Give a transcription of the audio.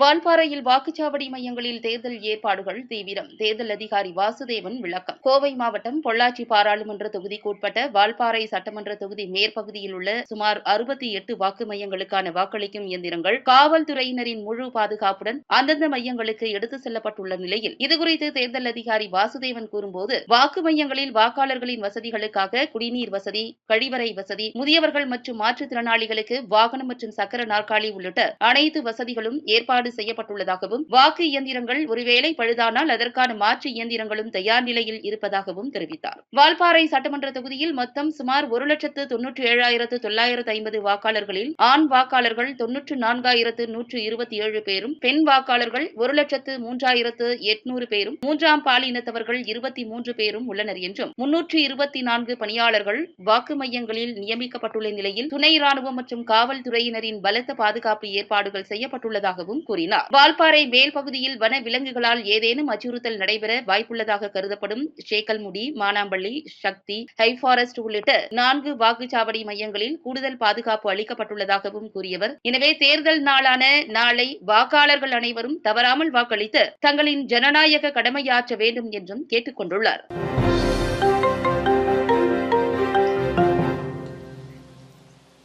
வான்பாறையில் வாக்குச்சாவடி மையங்களில் தேர்தல் ஏற்பாடுகள் தீவிரம். தேர்தல் அதிகாரி வாசுதேவன் விளக்கம். கோவை மாவட்டம் பொள்ளாச்சி பாராளுமன்ற தொகுதிக்குட்பட்ட வால்பாறை சட்டமன்ற தொகுதி மேற்பகுதியில் உள்ள சுமார் அறுபத்தி எட்டு வாக்கு மையங்களுக்கான வாக்களிக்கும் இயந்திரங்கள் காவல்துறையினரின் முழு பாதுகாப்புடன் அந்தந்த மையங்களுக்கு எடுத்து செல்லப்பட்டுள்ள நிலையில் இதுகுறித்து தேர்தல் அதிகாரி வாசுதேவன் கூறும்போது வாக்கு மையங்களில் வாக்காளர்களின் வசதிகளுக்காக குடிநீர் வசதி கழிவறை வசதி முதியவர்கள் மற்றும் மாற்றுத்திறனாளிகளுக்கு வாகனம் மற்றும் சக்கர நாற்காலி உள்ளிட்ட அனைத்து வசதிகளும் ஏற்பாடு செய்யப்பட்டுள்ளதாகவும் வாக்கு இயந்திரங்கள் ஒருவேளை பழுதானால் அதற்கான மாற்று இயந்திரங்களும் தயார் நிலையில் இருப்பதாகவும் தெரிவித்தார். வால்பாறை சட்டமன்ற தொகுதியில் மொத்தம் சுமார் ஒரு லட்சத்து தொன்னூற்றி ஏழாயிரத்து தொள்ளாயிரத்து ஐம்பது வாக்காளர்களில் ஆண் வாக்காளர்கள் தொன்னூற்று நான்காயிரத்து நூற்று இருபத்தி ஏழு பேரும் பெண் வாக்காளர்கள் ஒரு லட்சத்து மூன்றாயிரத்து எட்நூறு பேரும் மூன்றாம் பாலினத்தவர்கள் இருபத்தி மூன்று பேரும் உள்ளனர் என்றும் முன்னூற்று இருபத்தி நான்கு பணியாளர்கள் வாக்கு மையங்களில் நியமிக்கப்பட்டுள்ள நிலையில் துணை ராணுவம் மற்றும் காவல்துறையினரின் பலத்த பாதுகாப்பு ஏற்பாடுகள் செய்யப்பட்டுள்ளதாகவும் கூறினார் வால்பாறை மேல் பகுதியில் வன விலங்குகளால் ஏதேனும் அச்சுறுத்தல் நடைபெற வாய்ப்புள்ளதாக கருதப்படும் ஷேக்கல்முடி மானாம்பள்ளி சக்தி ஹை ஃபாரஸ்ட் உள்ளிட்ட நான்கு வாக்குச்சாவடி மையங்களில் கூடுதல் பாதுகாப்பு அளிக்கப்பட்டுள்ளதாகவும் கூறியவர். எனவே தேர்தல் நாளான நாளை வாக்காளர்கள் அனைவரும் தவறாமல் வாக்களித்து தங்களின் ஜனநாயக கடமையாற்ற வேண்டும் என்றும் கேட்டுக் கொண்டுள்ளார்